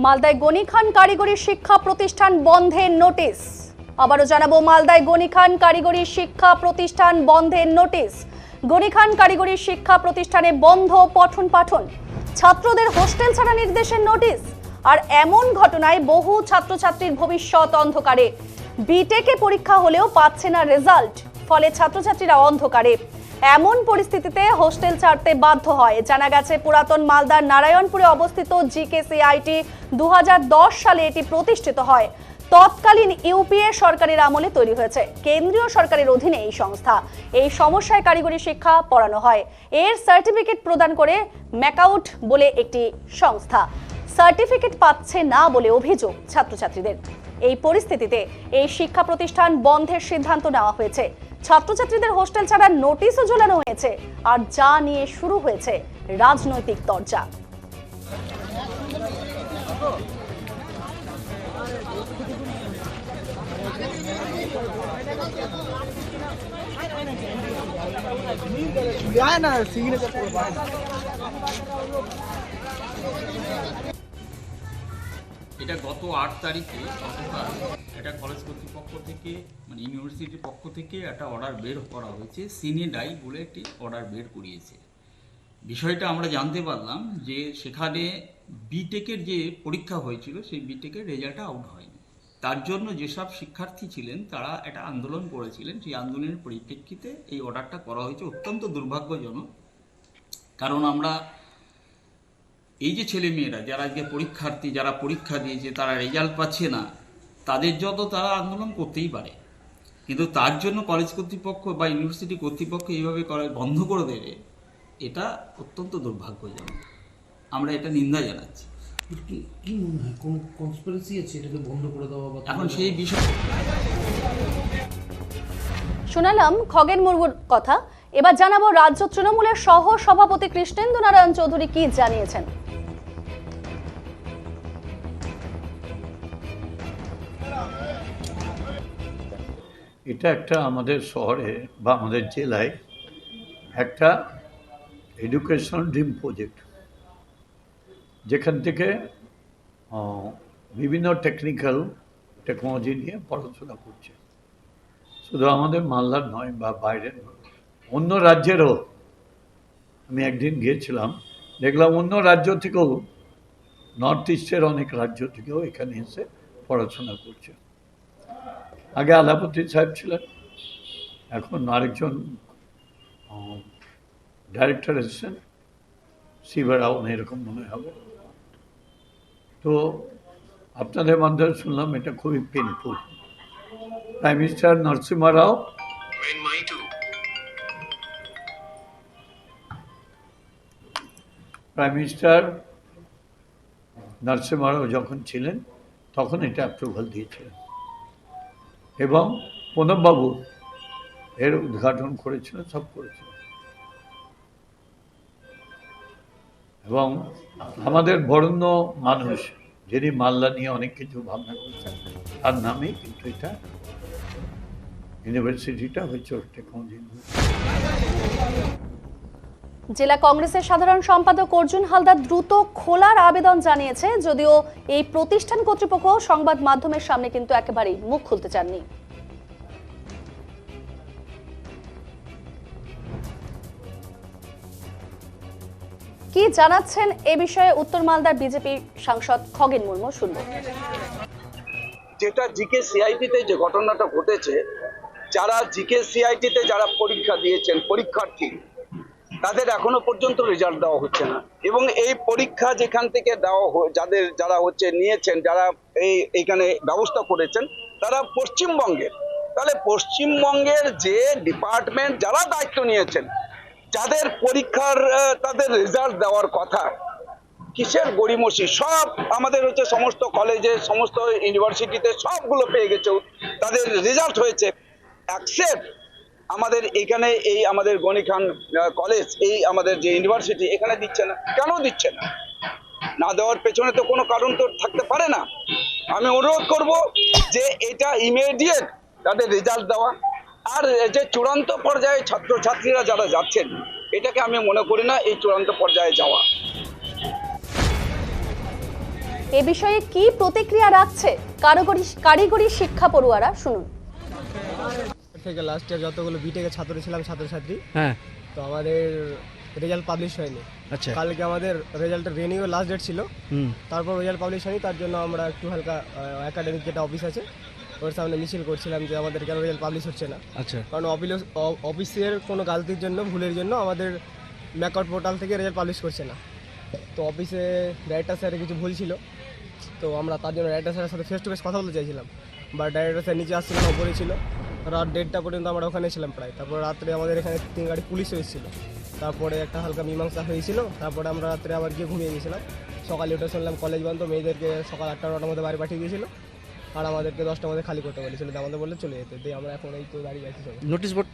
মালদায় গণিখান কারিগরি শিক্ষা প্রতিষ্ঠান বন্ধের নোটিশ। আবারও জানাব মালদায় গণিখান কারিগরি শিক্ষা প্রতিষ্ঠান বন্ধের নোটিশ। গণিখান কারিগরি শিক্ষা প্রতিষ্ঠানে বন্ধ পঠন পাঠন। ছাত্রদের হোস্টেল ছাড়া নির্দেশের নোটিশ। আর এমন ঘটনায় বহু ছাত্রছাত্রীর ভবিষ্যৎ অন্ধকারে। বিটেকে পরীক্ষা হলেও পাচ্ছে না রেজাল্ট ফলে ছাত্রছাত্রীরা অন্ধকারে। এমন পরিস্থিতিতে হোস্টেল ছাড়তে বাধ্য হয়। জানা গেছে, পুরাতন মালদার নারায়ণপুরে অবস্থিত জিকেসিআইটি দু হাজার দশ সালে এটি প্রতিষ্ঠিত হয়। তৎকালীন ইউপিএ সরকারের আমলে তৈরি হয়েছে। কেন্দ্রীয় সরকারের অধীনে এই সংস্থা। এই সমস্যায় কারিগরি শিক্ষা পড়ানো হয়। এর সার্টিফিকেট প্রদান করে ম্যাকাউট বলে একটি সংস্থা। সার্টিফিকেট পাচ্ছে না বলে অভিযোগ ছাত্রছাত্রীদের। এই পরিস্থিতিতে এই শিক্ষা প্রতিষ্ঠান বন্ধের সিদ্ধান্ত নেওয়া হয়েছে। ছাত্রছাত্রীদের হোস্টেল ছাড়ার নোটিশও ঝোলানো হয়েছে। আর যা নিয়ে শুরু হয়েছে রাজনৈতিক তর্জা। না এটা গত আট তারিখে, গতকাল এটা কলেজ কর্তৃপক্ষ থেকে মানে ইউনিভার্সিটির পক্ষ থেকে একটা অর্ডার বের করা হয়েছে। সিনেডাই বলে একটি অর্ডার বের করিয়েছে। বিষয়টা আমরা জানতে পারলাম যে সেখানে বিটেকের যে পরীক্ষা হয়েছিল, সেই বিটেকের রেজাল্টটা আউট হয়নি। তার জন্য যেসব শিক্ষার্থী ছিলেন, তারা একটা আন্দোলন করেছিলেন। সেই আন্দোলনের পরিপ্রেক্ষিতে এই অর্ডারটা করা হয়েছে। অত্যন্ত দুর্ভাগ্যজনক। কারণ আমরা এই যে ছেলে মেয়েরা যারা আজকে পরীক্ষার্থী যারা পরীক্ষা দিয়েছে তারা রেজাল্ট পাচ্ছে না তাদের যত তারা আন্দোলন করতেই পারে। কিন্তু তার জন্য কলেজ কর্তৃপক্ষ বা ইউনিভার্সিটি কর্তৃপক্ষ এইভাবে করে বন্ধ করে দেবে এটা অত্যন্ত দুর্ভাগ্যজনক। আমরা এটা নিন্দা জানাচ্ছি। কি কি মনে হয়? কোন কনস্পিরেসি আছে এটাকে বন্ধ করে দেওয়া বা এখন সেই বিষয় শোনালাম খগেন মুর্মুর কথা। এবার জানাব রাজ্য তৃণমূলের সহ সভাপতি কৃষ্ণেন্দু নারায়ণ চৌধুরী কি জানিয়েছেন। এটা একটা আমাদের শহরে বা আমাদের জেলায় একটা এডুকেশন ড্রিম প্রজেক্ট যেখান থেকে বিভিন্ন টেকনিক্যাল টেকনোলজি নিয়ে পড়াশোনা করছে। শুধু আমাদের মালদার নয় বা বাইরের নয়, অন্য রাজ্যেরও আমি একদিন গিয়েছিলাম, দেখলাম অন্য রাজ্য থেকেও নর্থ ইস্টের অনেক রাজ্য থেকেও এখানে এসে পড়াশোনা করছে। আগে আলাপতি সাহেব ছিলেন এখন আরেকজন ডাইরেক্টর এসেছেন শিবরাও এরকম মনে হবে। তো আপনাদের মাধ্যমে শুনলাম এটা খুবই painful prime minister Narasimha Rao prime minister Narasimha Rao যখন ছিলেন তখন এটা অ্যাপ্রুভাল দিয়েছিলেন। এবং প্রণববাবু এর উদ্ঘাটন করেছিলেন সব করেছিলেন এবং আমাদের বরণ্য মানুষ, যিনি মাল্লা নিয়ে অনেক কিছু ভাবনা করছেন, তার নামেই কিন্তু এটা ইউনিভার্সিটিটা হয়েছে টেকনোলজি জেলা কংগ্রেসের সাধারণ সম্পাদক অর্জুন হালদার দ্রুত খোলার আবেদন জানিয়েছে, যদিও এই প্রতিষ্ঠান কর্তৃপক্ষ সংবাদ মাধ্যমের সামনে কিন্তু একেবারেই মুখ খুলতে চাননি। কি জানাচ্ছেন এ বিষয়ে উত্তর মালদার বিজেপি সাংসদ খগেন মুর্মু, শুনব। যেটা জিকে সিআইটিতে যে ঘটনাটা ঘটেছে, যারা জিকে সিআইটিতে যারা পরীক্ষা দিয়েছেন, পরীক্ষার্থী তাদের এখনও পর্যন্ত রেজাল্ট দেওয়া হচ্ছে না। এবং এই পরীক্ষা যেখান থেকে দেওয়া যাদের, যারা হচ্ছে নিয়েছেন, যারা এই, এইখানে ব্যবস্থা করেছেন, তারা পশ্চিমবঙ্গের তাহলে পশ্চিমবঙ্গের যে ডিপার্টমেন্ট যারা দায়িত্ব নিয়েছেন, যাদের পরীক্ষার তাদের রেজাল্ট দেওয়ার কথা, কিসের গড়িমসি? সব আমাদের হচ্ছে সমস্ত কলেজে সমস্ত ইউনিভার্সিটিতে সবগুলো পেয়ে গেছে তাদের রেজাল্ট হয়েছে। অ্যাকসেপ্ট আমাদের এখানে এই আমাদের গণিখান কলেজ এই আমাদের যে ইউনিভার্সিটি এখানে দিচ্ছে না। কেন দিচ্ছে না? না দেওয়ার পেছনে তো কোনো কারণ তো থাকতে পারে না। আমি অনুরোধ করব যে এটা ইমিডিয়েট তাদের রেজাল্ট দেওয়া। আর যে চূড়ান্ত পর্যায়ে ছাত্রছাত্রীরা যারা যাচ্ছেন, এটাকে আমি মনে করি না এই চূড়ান্ত পর্যায়ে যাওয়া। এ বিষয়ে কি প্রতিক্রিয়া রাখছে কারিগরি কারিগরি শিক্ষা পড়ুয়ারা, শুনুন। থেকে লাস্ট ইয়ার যতগুলো বিটেকের ছাত্র ছিলাম ছাত্রছাত্রী হ্যাঁ। তো আমাদের রেজাল্ট পাবলিশ হয়নি। আচ্ছা। কালকে আমাদের রেজাল্টের রেনিও লাস্ট ডেট ছিল। হুম। তারপর রেজাল্ট পাবলিশ হয়নি তার জন্য আমরা একটু হালকা একাডেমিক যেটা অফিস আছে ওর সামনে মিছিল করছিলাম যে আমাদের কেন রেজাল্ট পাবলিশ হচ্ছে না। আচ্ছা। কারণ অফিস- অফিসের কোনো গালতির জন্য ভুলের জন্য আমাদের ম্যাকআউট পোর্টাল থেকে রেজাল্ট পাবলিশ করছে না। তো অফিসে ডাইরেক্টর স্যারের কিছু ভুল ছিল তো আমরা তার জন্য ডাইরেক্টর স্যারের সাথে ফেস টু ফেস কথা বলতে চাইছিলাম। বাট ডাইরেক্টর স্যার নিচে আসছিল না উপরে ছিল। রাত দেড়টা পর্যন্ত আমরা ওখানে ছিলাম প্রায়। তারপর রাত্রে আমাদের এখানে তিন গাড়ি পুলিশ হয়েছিল। তারপরে একটা হালকা মীমাংসা হয়েছিল। তারপরে আমরা রাত্রে আবার গিয়ে ঘুমিয়ে গেছিলাম সকালে উঠে শুনলাম কলেজ বন্ধ, মেয়েদেরকে সকাল আটটা নটার মধ্যে বাড়ি পাঠিয়ে দিয়েছিল। আর আমাদেরকে দশটার মধ্যে খালি করতে বলেছিল। আমাদের বললে চলে যেতে। দিয়ে আমরা এখন এই তো দাঁড়িয়ে আছি নোটিশ বোর্ড